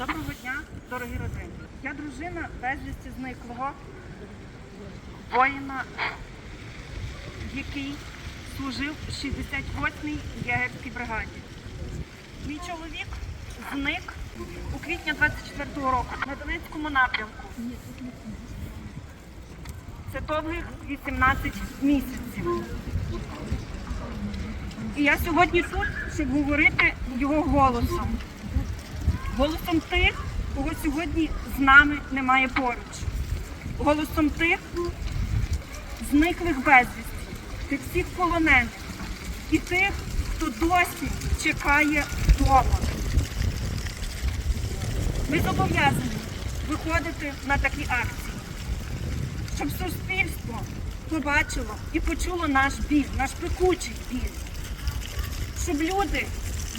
Доброго дня, дорогі родини. Я дружина безвісті зниклого воїна, який служив в 68-й єгерській бригаді. Мій чоловік зник у квітні 24-го року на Донецькому напрямку. Це довгих 18 місяців. І я сьогодні тут, щоб говорити його голосом. Голосом тих, кого сьогодні з нами немає поруч. Голосом тих зниклих безвісті, тих всіх полонених і тих, хто досі чекає вдома. Ми зобов'язані виходити на такі акції, щоб суспільство побачило і почуло наш біль, наш пекучий біль щоб люди,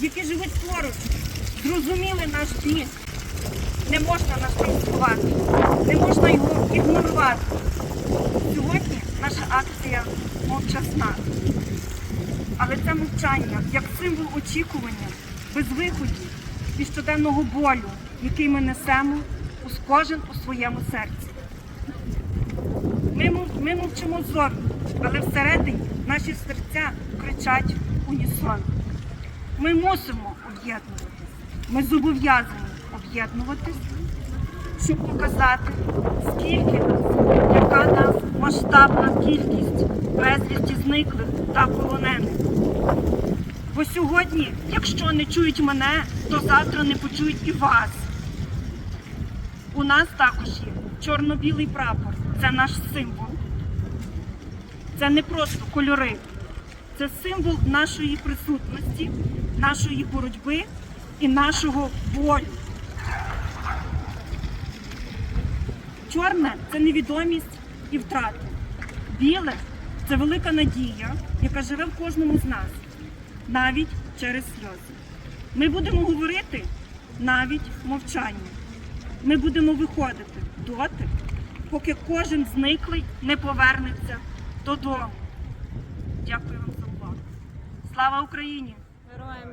які живуть поруч, зрозуміли наш біль. Не можна нас проголосувати, не можна його ігнорувати. Сьогодні наша акція мовчасна. Але це мовчання як символ очікування, безвиходів і щоденного болю, який ми несемо у кожен у своєму серці. Ми, мов- ми мовчимо зорно, але всередині наші серця кричать унісон. Ми мусимо об'єднуватись. Ми зобов'язані об'єднуватись, щоб показати, скільки нас, яка нас масштабна кількість безвісті зниклих та полонених. Бо сьогодні, якщо не чують мене, то завтра не почують і вас. У нас також є чорно-білий прапор. Це наш символ. Це не просто кольори. Це символ нашої присутності, нашої боротьби і нашого болю. Чорне це невідомість і втрати. Біле це велика надія, яка живе в кожному з нас, навіть через сльози. Ми будемо говорити навіть мовчанням. Ми будемо виходити доти, поки кожен зниклий не повернеться додому. Дякую вам за увагу. Слава Україні! Героям